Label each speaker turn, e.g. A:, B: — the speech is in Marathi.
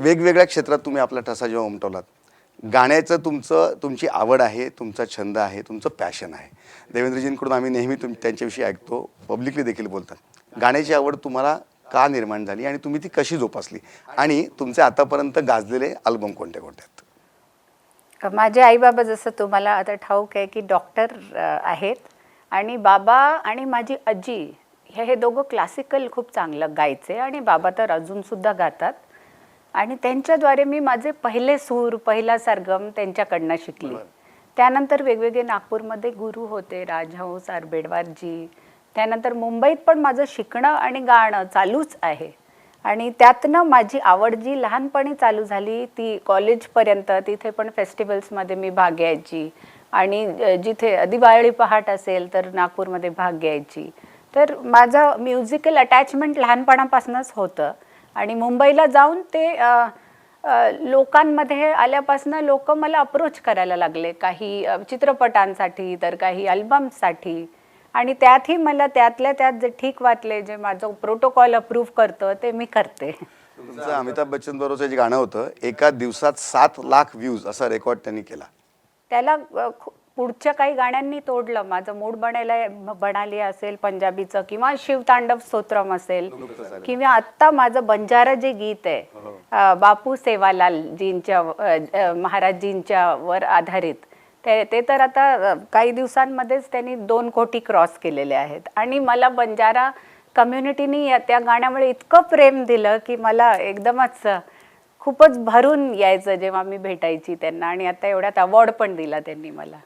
A: वेगवेगळ्या क्षेत्रात तुम्ही आपला ठसा जेव्हा उमटवलात गाण्याचं तुमचं तुमची आवड आहे तुमचा छंद आहे तुमचं पॅशन आहे. देवेंद्रजींकडून आम्ही नेहमी तुम त्यांच्याविषयी ऐकतो पब्लिकली देखील बोलतात. गाण्याची आवड तुम्हाला का निर्माण झाली आणि तुम्ही ती कशी जोपासली? आणि तुमचे आतापर्यंत गाजलेले अल्बम कोणते कोणते आहेत?
B: माझे आई बाबा जसं तुम्हाला आता ठाऊक आहे की डॉक्टर आहेत. आणि बाबा आणि माझी आजी हे हे दोघं क्लासिकल खूप चांगलं गायचे आणि बाबा तर अजूनसुद्धा गातात. आणि त्यांच्याद्वारे मी माझे पहिले सूर पहिला सरगम त्यांच्याकडनं शिकली. त्यानंतर वेगवेगळे नागपूरमध्ये गुरु होते राजहंस आरबेडवारजी. त्यानंतर मुंबईत पण माझं शिकणं आणि गाणं चालूच आहे. आणि त्यातनं माझी आवड जी लहानपणी चालू झाली ती कॉलेजपर्यंत तिथे पण फेस्टिवल्समध्ये मी भाग घ्यायची. आणि जिथे दिवाळी पहाट असेल तर नागपूरमध्ये भाग घ्यायची. तर माझं म्युझिकल अटॅचमेंट लहानपणापासूनच होतं. आणि मुंबईला जाऊन ते लोकांमध्ये आल्यापासून लोक मला अप्रोच करायला लागले. काही चित्रपटांसाठी तर काही अल्बम्ससाठी. आणि त्यातही मला त्यातल्या त्यात जे ठीक वाटले जे माझं प्रोटोकॉल अप्रूव्ह करतं ते मी करते.
A: तुमचं अमिताभ बच्चन बरोबरचं जे गाणं होतं एका दिवसात सात लाख व्ह्यूज असा रेकॉर्ड त्यांनी केला.
B: त्याला पुढच्या काही गाण्यांनी तोडलं. माझं मूड बनायला बनाली असेल पंजाबीचं किंवा शिवतांडव स्तोत्रम असेल किंवा आत्ता माझं बंजारा जे गीत आहे अ, बापू सेवालालजींच्या महाराजजींच्या वर आधारित ते ते तर आता काही दिवसांमध्येच त्यांनी दोन कोटी क्रॉस केलेले आहेत. आणि मला बंजारा कम्युनिटीनी त्या गाण्यामुळे इतकं प्रेम दिलं की मला एकदमच खूपच भरून यायचं जेव्हा मी भेटायची त्यांना. आणि आता एवढ्यात अवॉर्ड पण दिला त्यांनी मला.